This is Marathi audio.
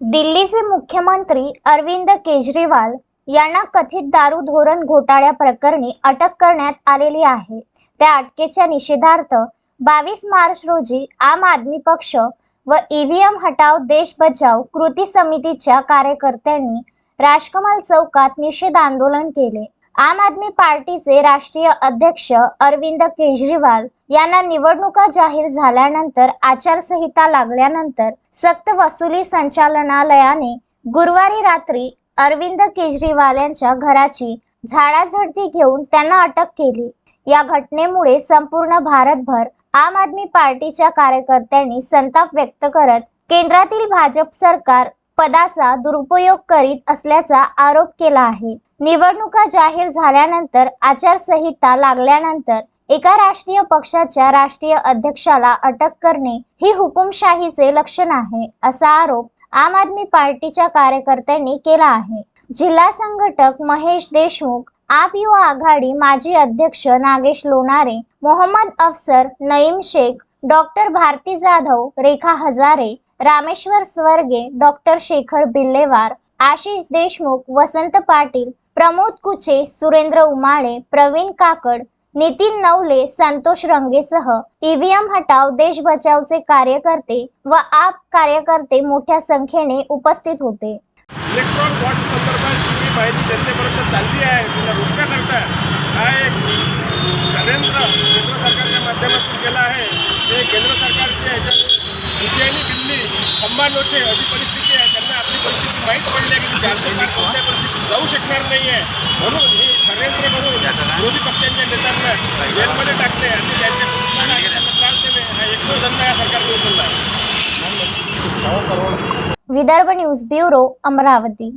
दिल्लीचे मुख्यमंत्री अरविंद केजरीवाल यांना कथित दारू धोरण घोटाळ्या प्रकरणी अटक करण्यात आलेली आहे. त्या अटकेच्या निषेधार्थ बावीस मार्च रोजी आम आदमी पक्ष व ईव्हीएम हटाव देश बचाव कृती समितीच्या कार्यकर्त्यांनी राजकमल चौकात निषेध आंदोलन केले. आम आदमी पार्टीचे राष्ट्रीय अध्यक्ष अरविंद केजरीवाल यांना निवडणुका जाहीर झाल्यानंतर आचारसंहिता लागल्यानंतर सक्त वसुली संचालनालयाने गुरुवारी रात्री अरविंद केजरीवाल यांच्या घराची झाडाझडती घेऊन त्यांना अटक केली. या घटनेमुळे संपूर्ण भारतभर आम आदमी पार्टीच्या कार्यकर्त्यांनी संताप व्यक्त करत केंद्रातील भाजप सरकार पदाचा दुरुपयोग करीत असल्याचा आरोप केला आहे. निवडणुका जाहीर झाल्यानंतर आचारसंहिता लागल्यानंतर एका राष्ट्रीय पक्षाच्या राष्ट्रीय अध्यक्षाला अटक करणे ही हुकुमशाहीचे लक्षण आहे असा आरोप आम आदमी पार्टीच्या कार्यकर्त्यांनी केला आहे. जिल्हा संघटक महेश देशमुख आप युवा आघाडी माजी अध्यक्ष नागेश लोणारे मोहम्मद अफसर नईम शेख डॉक्टर भारती जाधव रेखा हजारे रामेश्वर स्वर्गे डॉक्टर शेखर बिल्लेवार आशिष देशमुख वसंत पाटील प्रमोद कुचे सुरेंद्र उमाळे प्रवीण काकड नितीन नवले संतोष रंगेसह ईव्हीएम हटाव देश बचावचे कार्यकर्ते व आप कार्यकर्ते मोठ्या संख्येने उपस्थित होते. इलेक्ट्रॉन बॉन्ड संदर्भात जी माहिती जनतेपर्यंत चालली आहे. तिला रोखण्याकरता हा एक षडयंत्र केंद्र सरकारच्या माध्यमातून केला आहे. ते केंद्र सरकारच्या ह्याच्यात विषयाने दिल्ली खंबा नोचे अशी परिस्थिती आहे त्यांना आपली परिस्थिती माहीत पडली आहे की चारशे पाच कोणत्या परिस्थितीत जाऊ शकणार नाही आहे म्हणून हे षडयंत्र करून विरोधी पक्षांच्या नेत्यांना जेलमध्ये टाकले आणि त्यांच्या त्रास देणे हा एकमेव धंदा या सरकारने उचलला. Vidarbha news bureau Amravati.